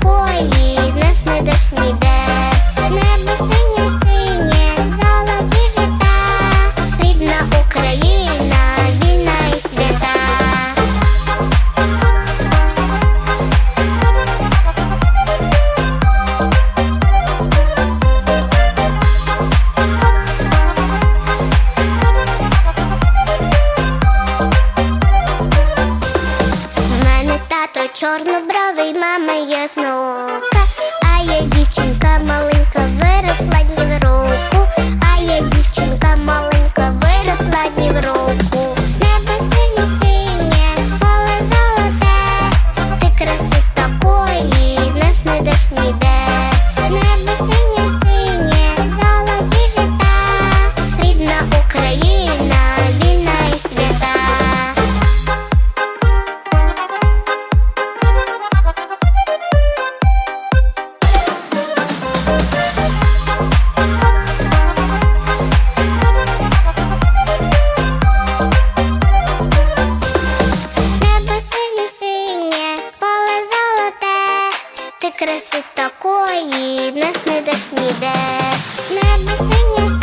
покої, нас не дощ ніде, небо синє синє, золоті жита, рідна Україна, війна і свята. Мене тато Веселий мама ясно, а я дівчинка мала. краси такої, нас не даш ніде. Небо синє